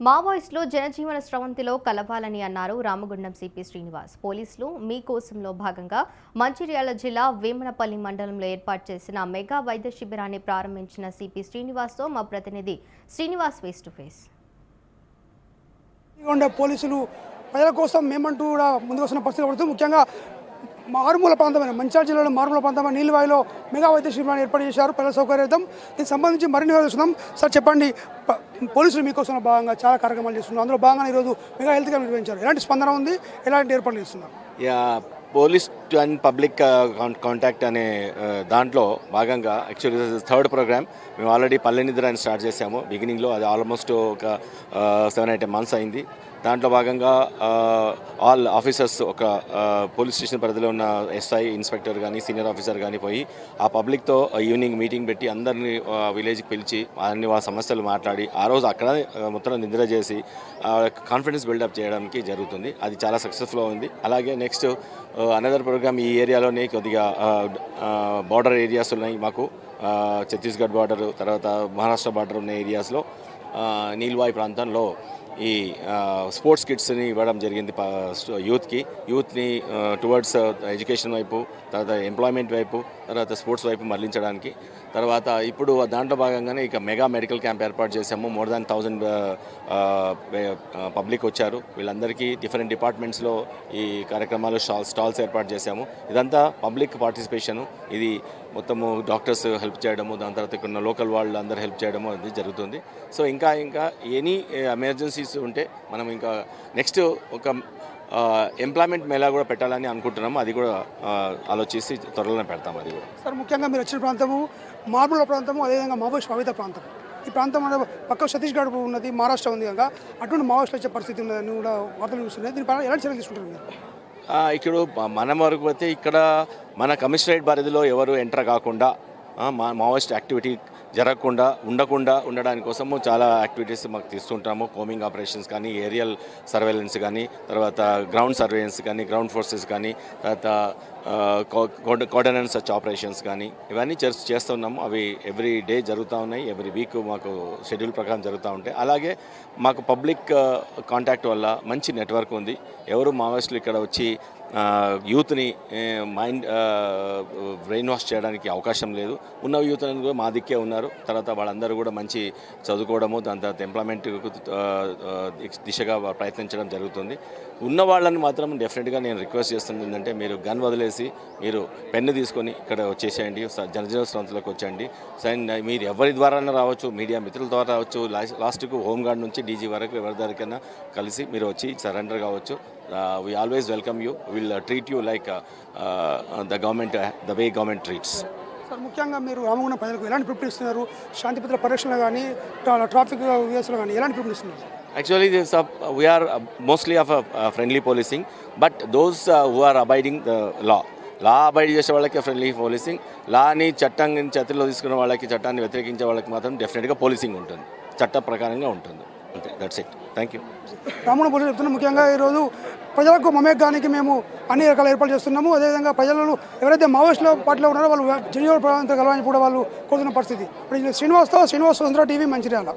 మావోయిస్టులు జనజీవన స్రవంతిలో కలవాలని అన్నారు రామగుండం సిపి శ్రీనివాస్. పోలీసులు మీకోసంలో భాగంగా మంచిర్యాల జిల్లా వేమనపల్లి మండలంలో ఏర్పాటు చేసిన మెగా వైద్య శిబిరాన్ని ప్రారంభించిన సిపి శ్రీనివాస్తో మా ప్రతినిధి శ్రీనివాస్ ఫేస్ టు ఫేస్ పోలీసులు ప్రజల కోసం మేమంటూ కూడా ముందుకు వస్తున్న పరిస్థితి పడుతుంది ముఖ్యంగా మారుమూల ప్రాంతమైన మంచిర్యాల జిల్లాలో మారుమూల ప్రాంతమైన నీళ్ళవాయిలో మెగా వైద్య శిబిరాన్ని ఏర్పాటు చేశారు. ప్రజల సౌకర్యార్థం దీనికి సంబంధించి మరిన్ని వివరిస్తున్నాం సార్ చెప్పండి. పోలీసులు మీకోసం భాగంగా చాలా కార్యక్రమాలు చేస్తున్నారు. అందులో భాగంగా ఈరోజు మెగా హెల్త్ క్యాంప్ నిర్వహించారు. ఎలాంటి స్పందన ఉంది? ఎలాంటి ఏర్పాట్లు చేస్తున్నారు? Yeah police and public contact అనే దాంట్లో భాగంగా యాక్చువల్లీ థర్డ్ ప్రోగ్రామ్. మేము ఆల్రెడీ పల్లె నిద్ర అని స్టార్ట్ చేసాము బిగినింగ్లో అది ఆల్మోస్ట్ ఒక సెవెన్ ఎయిట్ మంత్స్ అయింది. దాంట్లో భాగంగా ఆల్ ఆఫీసర్స్ ఒక పోలీస్ స్టేషన్ పరిధిలో ఉన్న ఎస్ఐ ఇన్స్పెక్టర్ కానీ సీనియర్ ఆఫీసర్ కానీ పోయి ఆ పబ్లిక్తో ఈవినింగ్ మీటింగ్ పెట్టి అందరినీ విలేజ్కి పిలిచి అన్ని వాళ్ళ సమస్యలు మాట్లాడి ఆ రోజు అక్కడ మొత్తం నిద్ర చేసి కాన్ఫిడెన్స్ బిల్డప్ చేయడానికి జరుగుతుంది. అది చాలా సక్సెస్ఫుల్ ఉంది అలాగే నెక్స్ట్ అనదర్ ప్రోగ్రామ్ ఈ ఏరియాలోనే కొద్దిగా బార్డర్ ఏరియాస్ ఉన్నాయి మాకు. ఛత్తీస్గఢ్ బార్డర్ తర్వాత మహారాష్ట్ర బార్డర్ ఉన్న ఏరియాస్లో నీల్వాయి ప్రాంతంలో ఈ స్పోర్ట్స్ కిట్స్ని ఇవ్వడం జరిగింది యూత్కి. యూత్ని టువర్డ్స్ ఎడ్యుకేషన్ వైపు తర్వాత ఎంప్లాయ్మెంట్ వైపు తర్వాత స్పోర్ట్స్ వైపు మరలించడానికి తర్వాత ఇప్పుడు దాంట్లో భాగంగానే ఇక మెగా మెడికల్ క్యాంప్ ఏర్పాటు చేసాము మోర్ దాన్ థౌజండ్ పబ్లిక్ వచ్చారు. వీళ్ళందరికీ డిఫరెంట్ డిపార్ట్మెంట్స్లో ఈ కార్యక్రమాలు స్టాల్ స్టాల్స్ ఏర్పాటు చేశాము. ఇదంతా పబ్లిక్ పార్టిసిపేషను. ఇది మొత్తము డాక్టర్స్ హెల్ప్ చేయడము దాని తర్వాత ఇక్కడ ఉన్న లోకల్ వాళ్ళు అందరూ హెల్ప్ చేయడము అది జరుగుతుంది. సో ఇంకా ఇంకా ఎనీ ఎమర్జెన్సీస్ ఉంటే మనం ఇంకా నెక్స్ట్ ఒక ఎంప్లాయ్మెంట్ మేళా కూడా పెట్టాలని అనుకుంటున్నాము. అది కూడా ఆలోచించి త్వరలోనే పెడతాం అది కూడా. సార్ ముఖ్యంగా మీరు వచ్చిన ప్రాంతము మార్బుల ప్రాంతము అదేవిధంగా మావోయిస్ట్ పవిత ప్రాంతం ఈ ప్రాంతం పక్క ఛత్తీస్గఢ్ ఉన్నది మహారాష్ట్ర ఉంది కనుక అటువంటి మావోయిస్టులు వచ్చే పరిస్థితి ఉన్నదని కూడా వార్తలు చూస్తున్నాయి. దీనిపైన ఎలాంటి చర్యలు తీసుకుంటారు మీరు? ఇక్కడ మన వరకు పోతే ఇక్కడ మన కమిషనరేట్ పరిధిలో ఎవరు ఎంటర్ కాకుండా మా మావోయిస్ట్ యాక్టివిటీ జరగకుండా ఉండకుండా ఉండడాని కోసము చాలా యాక్టివిటీస్ మాకు తీస్తుంటాము. కోమింగ్ ఆపరేషన్స్ కానీ ఏరియల్ సర్వేలెన్స్ కానీ తర్వాత గ్రౌండ్ సర్వేలెన్స్ కానీ గ్రౌండ్ ఫోర్సెస్ కానీ తర్వాత కోఆర్డినెన్స్ సచ్ ఆపరేషన్స్ కానీ ఇవన్నీ చేస్- చేస్తున్నాము. అవి ఎవ్రీ డే జరుగుతూ ఉన్నాయి. ఎవ్రీ వీక్ మాకు షెడ్యూల్ ప్రకారం జరుగుతూ ఉంటాయి. అలాగే మాకు పబ్లిక్ కాంటాక్ట్ వల్ల మంచి నెట్వర్క్ ఉంది. ఎవరు మావోయిస్టులు ఇక్కడ వచ్చి యూత్ని మైండ్ బ్రెయిన్ వాష్ చేయడానికి అవకాశం లేదు. ఉన్న యూత్ అనేది కూడా మా దిక్కే ఉన్నారు. తర్వాత వాళ్ళందరూ కూడా మంచి చదువుకోవడము దాని తర్వాత ఎంప్లాయ్మెంట్ దిశగా ప్రయత్నించడం జరుగుతుంది. ఉన్న వాళ్ళని మాత్రం డెఫినెట్గా నేను రిక్వెస్ట్ చేస్తుంది ఏంటంటే మీరు గన్ వదిలేసి మీరు పెన్ను తీసుకొని ఇక్కడ వచ్చేసేయండి. స- సంస్థలకు వచ్చేయండి. సైన్ మీరు ఎవరి ద్వారా రావచ్చు మీడియా మిత్రుల ద్వారా రావచ్చు. లాస్ట్- లాస్ట్కు హోంగార్డ్ నుంచి డీజీ వరకు ఎవరి దగ్గరికైనా కలిసి మీరు వచ్చి సరెండర్ కావచ్చు. We always welcome you will treat you like the government the way government treats sir ముఖ్యంగా మీరు రామగుండం ప్రజలకు ఎలాంటి పిలుపునిస్తున్నారు? శాంతి భద్రత పరిరక్షణ కానీ ట్రా- ట్రాఫిక్ వ్యవస్థలో కానీ ఎలాంటి పిలుపునిస్తున్నారు? Actually, this, uh, we are mostly of a uh, friendly policing, but those uh, who are abiding the law. Law abide చేసే వాళ్ళకి ఫ్రెండ్లీ పోలీసింగ్ లాని చట్టం చేతిలో తీసుకున్న వాళ్ళకి చట్టాన్ని వ్యతిరేకించే వాళ్ళకి మాత్రం డెఫినెట్గా పోలీసింగ్ ఉంటుంది. చట్ట ప్రకారంగా ఉంటుంది. అంతే that's it thank you Ramagundam పోలీసులు చెప్తున్నా ముఖ్యంగా ఈరోజు ప్రజలకు మమేకానికి మేము అన్ని రకాల ఏర్పాటు చేస్తున్నాము. అదేవిధంగా ప్రజలు ఎవరైతే మావోయిస్టుల పార్టీలో ఉన్నారో వాళ్ళు జనజీవన ప్రభావితం కలవాలని కూడా వాళ్ళు కోరుతున్న పరిస్థితి. ఇప్పుడు ఇది శ్రీనివాస్తో శ్రీనివాస్ సుందర టీవీ మంచిర్యాల.